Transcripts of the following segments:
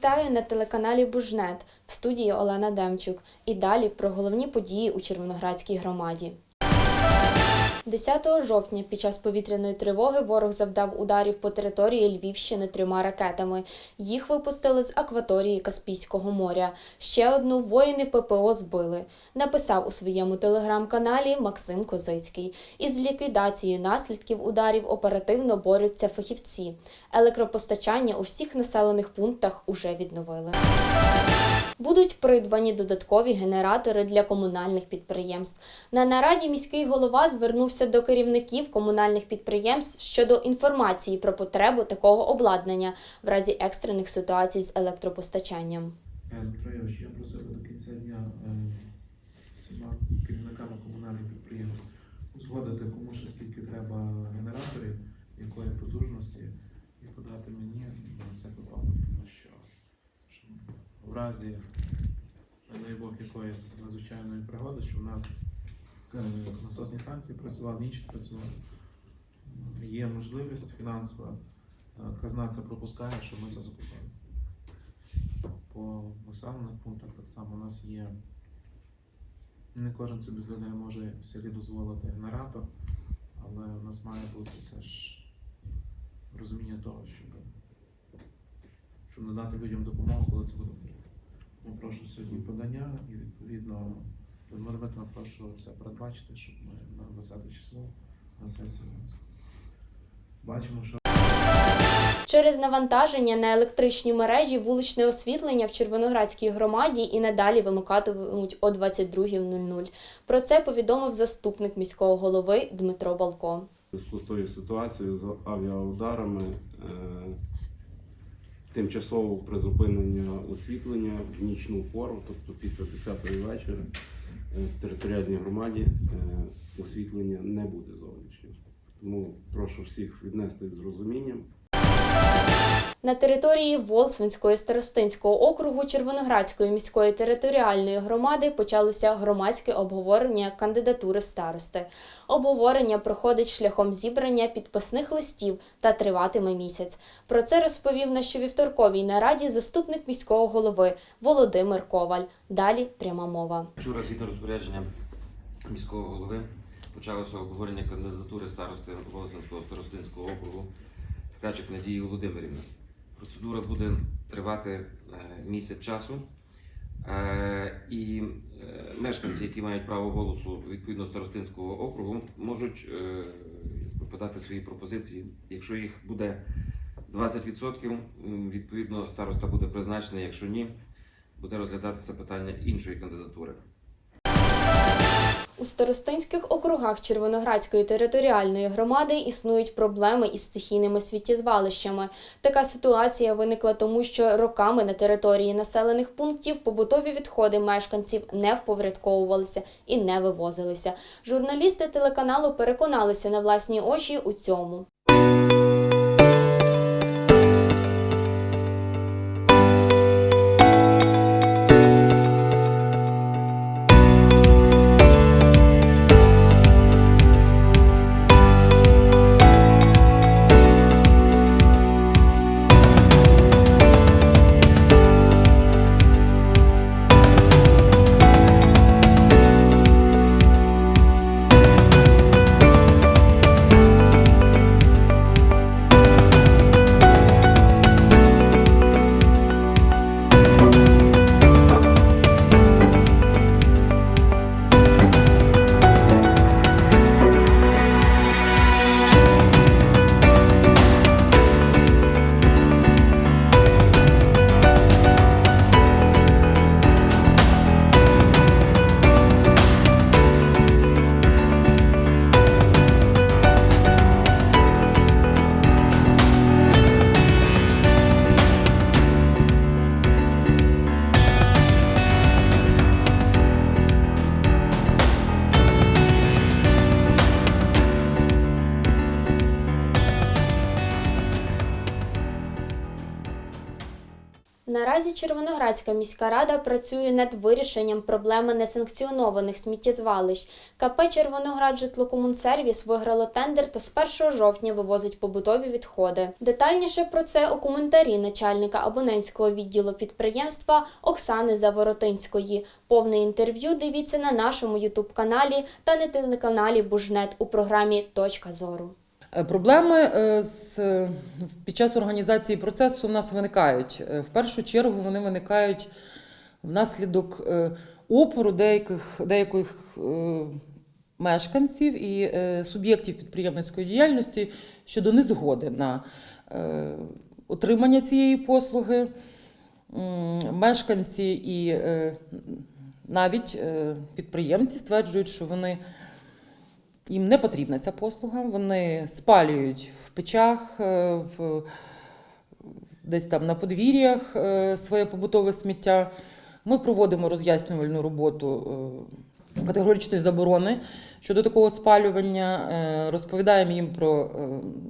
вітаю на телеканалі Бужнет в студії Олена Демчук. І далі про головні події у Червоноградській громаді. 10 жовтня під час повітряної тривоги ворог завдав ударів по території Львівщини трьома ракетами. Їх випустили з акваторії Каспійського моря. Ще одну воїни ППО збили. Написав у своєму телеграм-каналі Максим Козицький. Із ліквідацією наслідків ударів оперативно борються фахівці. Електропостачання у всіх населених пунктах уже відновили. Будуть придбані додаткові генератори для комунальних підприємств. На нараді міський голова звернувся до керівників комунальних підприємств щодо інформації про потребу такого обладнання в разі екстрених ситуацій з електропостачанням. Петрович, я просив до кінця дня е, всіма керівниками комунальних підприємств узгодити, кому ще скільки треба генераторів, якої потужності, і подати мені на все готово, тому що, в разі, не Бог, якоїсь надзвичайної пригоди, що в нас е, насосні станції працювали, інші працювали. Є можливість фінансова, е, казна це пропускає, щоб ми це закупили по населених пунктах так само у нас є. Не кожен собі з людей може в селі дозволити генератор, але у нас має бути теж розуміння того, щоб, щоб надати людям допомогу, коли це буде потрібно. Прошу сьогодні подання і відповідно Дмитрівна, прошу це передбачити, щоб ми на 20 число на сесії внесли. Бачимо, що Через навантаження на електричні мережі вуличне освітлення в Червоноградській громаді і надалі вимикатимуть о 22.00. Про це повідомив заступник міського голови Дмитро Балко. Зв'язку з тою ситуацією з авіаударами е, тимчасово призупинення освітлення в нічну пору, тобто після 10-ї вечора в територіальній громаді е, освітлення не буде зовнішнього. Тому прошу всіх віднести з розумінням. На території Волсвинського старостинського округу Червоноградської міської територіальної громади почалося громадське обговорення кандидатури старости. Обговорення проходить шляхом зібрання підписних листів та триватиме місяць. Про це розповів на щовівторковій нараді заступник міського голови Володимир Коваль. Далі пряма мова. Вчора, згідно розпорядження міського голови, почалося обговорення кандидатури старости Волосинського старостинського округу Ткачик Надії Володимирівни. Процедура буде тривати е, місяць часу. Е, І е, мешканці, які мають право голосу відповідно старостинського округу, можуть подати свої пропозиції. Якщо їх буде 20%, відповідно староста буде призначений. Якщо ні, буде розглядатися питання іншої кандидатури. У старостинських округах Червоноградської територіальної громади існують проблеми із стихійними сміттєзвалищами. Така ситуація виникла тому, що роками на території населених пунктів побутові відходи мешканців не вповрядковувалися і не вивозилися. Журналісти телеканалу переконалися на власні очі у цьому. Наразі Червоноградська міська рада працює над вирішенням проблеми несанкціонованих сміттєзвалищ. КП Червоноград житлокомунсервіс виграло тендер та з 1 жовтня вивозить побутові відходи. Детальніше про це у коментарі начальника абонентського відділу підприємства Оксани Заворотинської. Повне інтерв'ю дивіться на нашому ютуб-каналі та на телеканалі Бужнет у програмі Точка зору. Е, Проблеми е, з, е, під час організації процесу в нас виникають. В першу чергу вони виникають внаслідок опору деяких, деяких мешканців і суб'єктів підприємницької діяльності щодо незгоди на отримання цієї послуги. Мешканці і навіть підприємці стверджують, що вони їм не потрібна ця послуга. Вони спалюють в печах, е, в, десь там на подвір'ях е, своє побутове сміття. Ми проводимо роз'яснювальну роботу е, категоричної заборони щодо такого спалювання. Розповідаємо їм про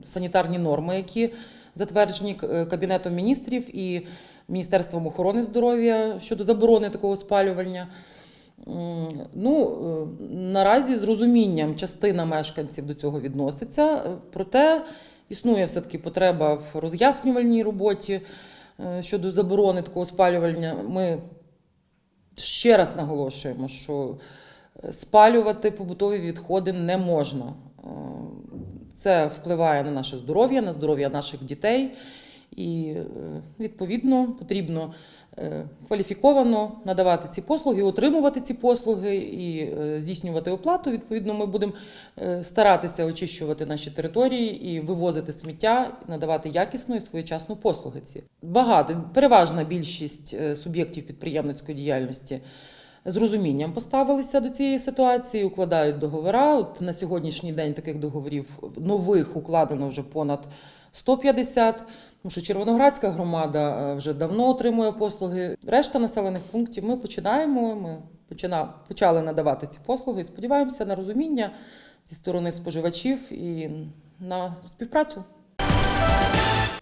санітарні норми, які затверджені Кабінетом міністрів і Міністерством охорони здоров'я щодо заборони такого спалювання. Ну, е, наразі з розумінням частина мешканців до цього відноситься, е, проте існує все-таки потреба в роз'яснювальній роботі е, щодо заборони такого спалювання. Ми ще раз наголошуємо, що спалювати побутові відходи не можна. Це впливає на наше здоров'я, на здоров'я наших дітей. І е, відповідно потрібно е, кваліфіковано надавати ці послуги, отримувати ці послуги і е, здійснювати оплату. Відповідно, ми будемо старатися очищувати наші території і вивозити сміття, надавати якісну і своєчасну послуги. Ці багато переважна більшість суб'єктів підприємницької діяльності. З розумінням поставилися до цієї ситуації, укладають договори. От на сьогоднішній день таких договорів нових укладено вже понад 150, тому що Червоноградська громада е, вже давно отримує послуги. Решта населених пунктів ми починаємо. Ми почали надавати ці послуги сподіваємося на розуміння зі сторони споживачів і на співпрацю.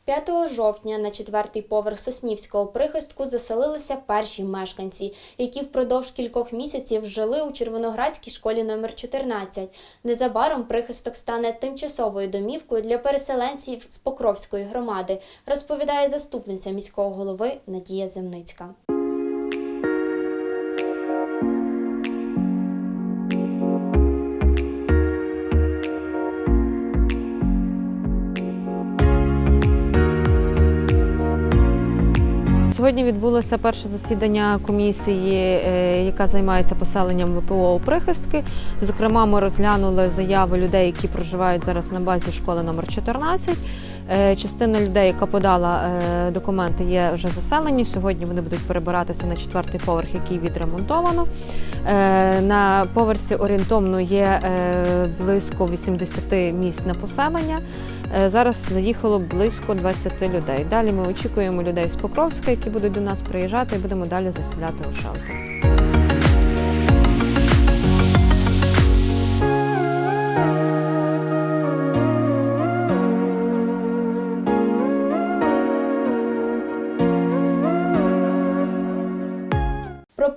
5 жовтня на четвертий поверх Соснівського прихистку заселилися перші мешканці, які впродовж кількох місяців жили у Червоноградській школі номер 14. Незабаром прихисток стане тимчасовою домівкою для переселенців з Покровської громади, розповідає заступниця міського голови Надія Земницька. Сьогодні відбулося перше засідання комісії, е, яка займається поселенням ВПО у прихистки. Зокрема, ми розглянули заяви людей, які проживають зараз на базі школи номер 14. Е, Частина людей, яка подала е, документи, є вже заселені. Сьогодні вони будуть перебиратися на четвертий поверх, який відремонтовано. Е, На поверсі орієнтовно є близько 80 місць на поселення. Зараз заїхало близько 20 людей. Далі ми очікуємо людей з Покровська, які будуть до нас приїжджати, і будемо далі заселяти у шелтер.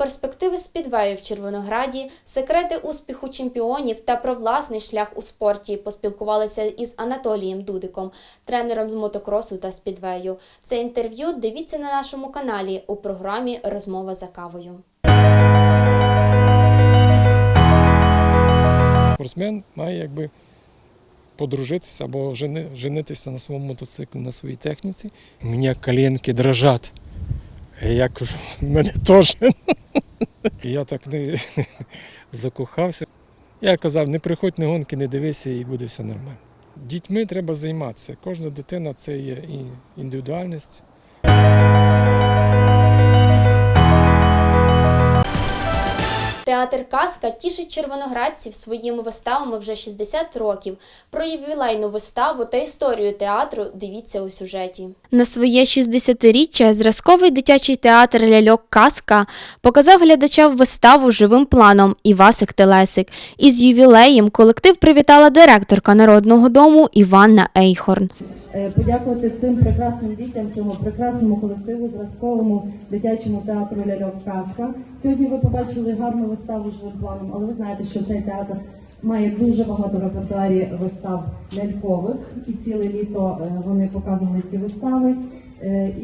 Перспективи спідвею в Червонограді, секрети успіху чемпіонів та про власний шлях у спорті поспілкувалися із Анатолієм Дудиком, тренером з мотокросу та спідвею. Це інтерв'ю дивіться на нашому каналі у програмі Розмова за кавою. спортсмен має якби подружитися або жени, женитися на своєму мотоциклі, на своїй техніці. У мене коленки дрожать. Я кажу, мене теж. Я так не закохався. Я казав, не приходь на гонки, не дивися, і буде все нормально. Дітьми треба займатися. Кожна дитина це є індивідуальність. Театр Казка тішить червоноградців своїми виставами вже 60 років. Про ювілейну виставу та історію театру дивіться у сюжеті. На своє 60-річчя зразковий дитячий театр Ляльок Казка показав глядачам виставу живим планом Івасик Телесик. Із ювілеєм колектив привітала директорка Народного дому Іванна Ейхорн. Е, подякувати цим прекрасним дітям, цьому прекрасному колективу, зразковому дитячому театру Ляльок Казка. Сьогодні ви побачили гарну виставу живим планом, але ви знаєте, що цей театр має дуже багато репертуарі вистав лялькових, і ціле літо е, вони показували ці вистави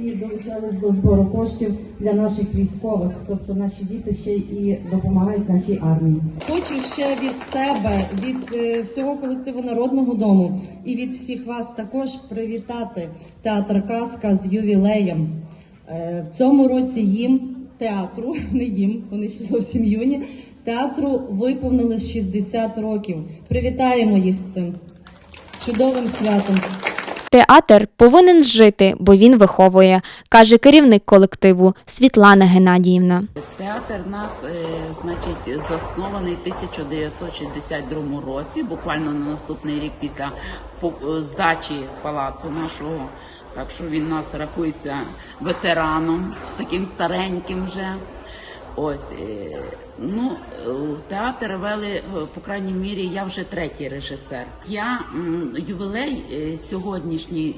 і долучались до збору коштів для наших військових. Тобто наші діти ще і допомагають нашій армії. Хочу ще від себе, від е, всього колективу народного дому і від всіх вас також привітати театр Казка з ювілеєм. Е, В цьому році їм театру, не їм, вони ще зовсім юні. Театру виповнилось 60 років. Привітаємо їх з цим чудовим святом. Театр повинен жити, бо він виховує, каже керівник колективу Світлана Геннадіївна. Театр наш, е, значить, заснований в 1962 році, буквально на наступний рік після по- здачі палацу нашого. Так що він нас рахується ветераном, таким стареньким вже. Ось е, ну е, театр вели, е, по крайній мірі, я вже третій режисер. Я ювілей сьогоднішній.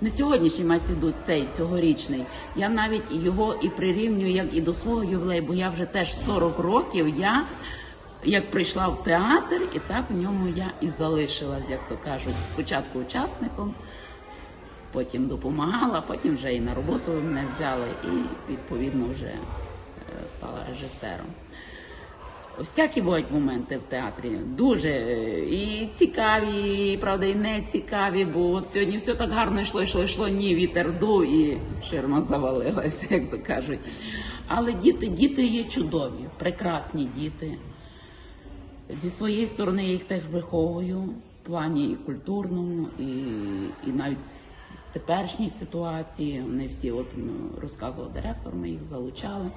не сьогоднішній мається в цей цьогорічний. Я навіть його і прирівнюю як і до свого ювілею, бо я вже теж 40 років. Я як прийшла в театр, і так в ньому я і залишилась, як то кажуть, спочатку учасником, потім допомагала, потім вже і на роботу мене взяли, і відповідно вже стала режисером. Всякі бувають моменти в театрі, дуже е, і цікаві, і правда, і не цікаві, бо от сьогодні все так гарно йшло, йшло, йшло, ні, вітер дув і ширма завалилася, як то кажуть. Але діти, діти є чудові, прекрасні діти. Зі своєї сторони я їх теж виховую в плані і культурному, і, і навіть теперішній ситуації. Вони всі, от розказував директор, ми їх залучали.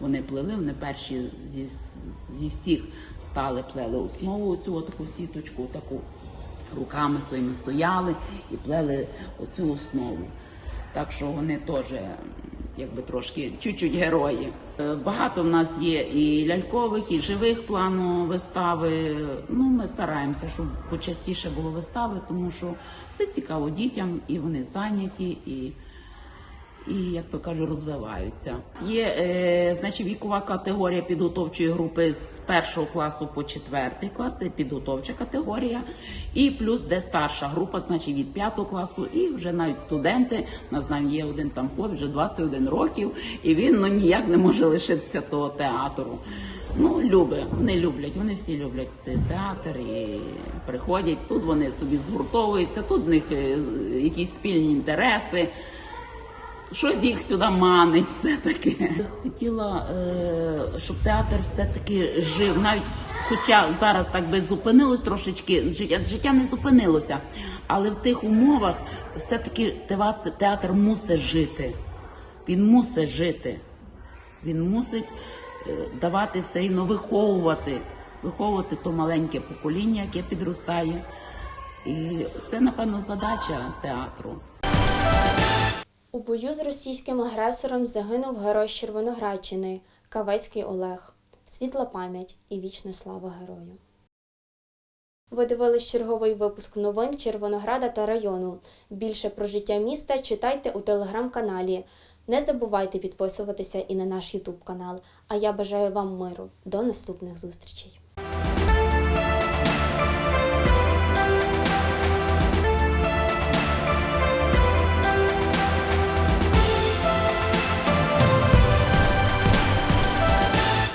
Вони плели, вони перші зі, зі всіх стали, плели основу цю таку сіточку, таку руками своїми стояли і плели оцю основу. Так що вони теж якби трошки чуть-чуть герої. Е, Багато в нас є і лялькових, і живих плану вистави. Ну, ми стараємося, щоб почастіше було вистави, тому що це цікаво дітям, і вони зайняті, і, і як то кажу, розвиваються. Є е, значить, вікова категорія підготовчої групи з першого класу по четвертий клас, це підготовча категорія, і плюс де старша група, значить від п'ятого класу, і вже навіть студенти. У нас навіть є один там хлопець, вже 21 років, і він ну ніяк не може лишитися того театру. Ну, любить, вони люблять, вони всі люблять театр і приходять. Тут вони собі згуртовуються, тут в них е, якісь спільні інтереси. Щось їх сюди манить, все таки. Хотіла, е, щоб театр все-таки жив, навіть хоча зараз так би зупинилось трошечки, життя, життя не зупинилося, але в тих умовах все-таки театр, театр мусить жити. Він мусить жити. Він мусить е, давати все рівно виховувати, виховувати то маленьке покоління, яке підростає. І це, напевно, задача театру. У бою з російським агресором загинув герой Червоноградщини Кавецький Олег. Світла пам'ять і вічна слава герою. Ви дивились черговий випуск новин Червонограда та району. Більше про життя міста читайте у телеграм-каналі. Не забувайте підписуватися і на наш Ютуб канал. А я бажаю вам миру. До наступних зустрічей!